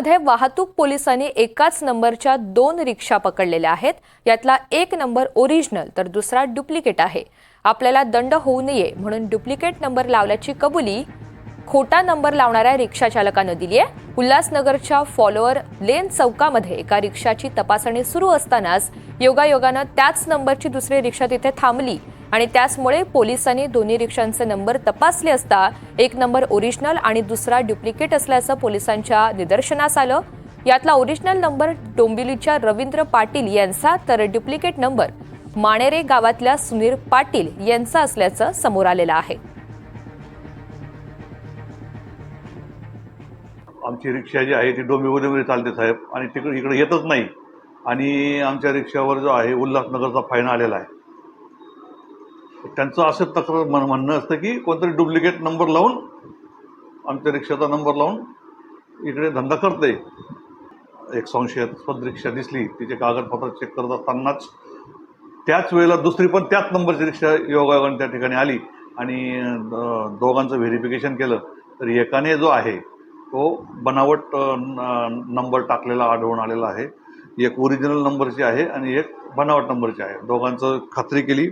मध्ये वाहतूक पोलिसांनी एकाच नंबरच्या दोन रिक्षा पकडलेल्या आहेत. यातला एक नंबर ओरिजिनल तर दुसरा डुप्लिकेट आहे. आपल्याला दंड होऊ नये म्हणून डुप्लिकेट नंबर लावल्याची कबुली खोटा नंबर लावणाऱ्या रिक्षा चालकानं दिली आहे. उल्हासनगरच्या फॉलोअर लेन चौकामध्ये एका रिक्षाची तपासणी सुरू असतानाच योगायोगानं त्याच नंबरची दुसरी रिक्षा तिथे थांबली. आणि त्याचमुळे पोलिसांनी दोन्ही रिक्षांचे नंबर तपासले असता एक नंबर ओरिजिनल आणि दुसरा डुप्लिकेट असल्याचं पोलिसांच्या निदर्शनास आलं. यातला ओरिजिनल नंबर डोंबिवलीच्या रवींद्र पाटील यांचा तर डुप्लिकेट नंबर माणेरे गावातल्या सुनील पाटील यांचा असल्याचं समोर आलेलं आहे. आमची रिक्षा जी आहे ती डोंबिवलीमध्ये चालते साहेब. आणि तिकडे इकडे येतच नाही. आणि आमच्या रिक्षावर जो आहे उल्हासनगरचा फाईन आलेला आहे. त्यांचं असं तक्रार म्हण म्हणणं असतं की कोणतरी डुप्लिकेट नंबर लावून आमच्या रिक्षाचा नंबर लावून इकडे धंदा करते एक संशयत रिक्षा दिसली तिचे कागदपत्र चेक करत असतानाच. त्याच वेळेला दुसरी पण त्याच नंबरची रिक्षा योगायोगाने त्या ठिकाणी आली आणि दोघांचं व्हेरिफिकेशन केलं. तर एकाने जो आहे तो बनावट न- नंबर टाकलेला आढळून आलेला आहे. एक ओरिजिनल नंबरची आहे आणि एक बनावट नंबरची आहे. दोघांचं खात्री केली.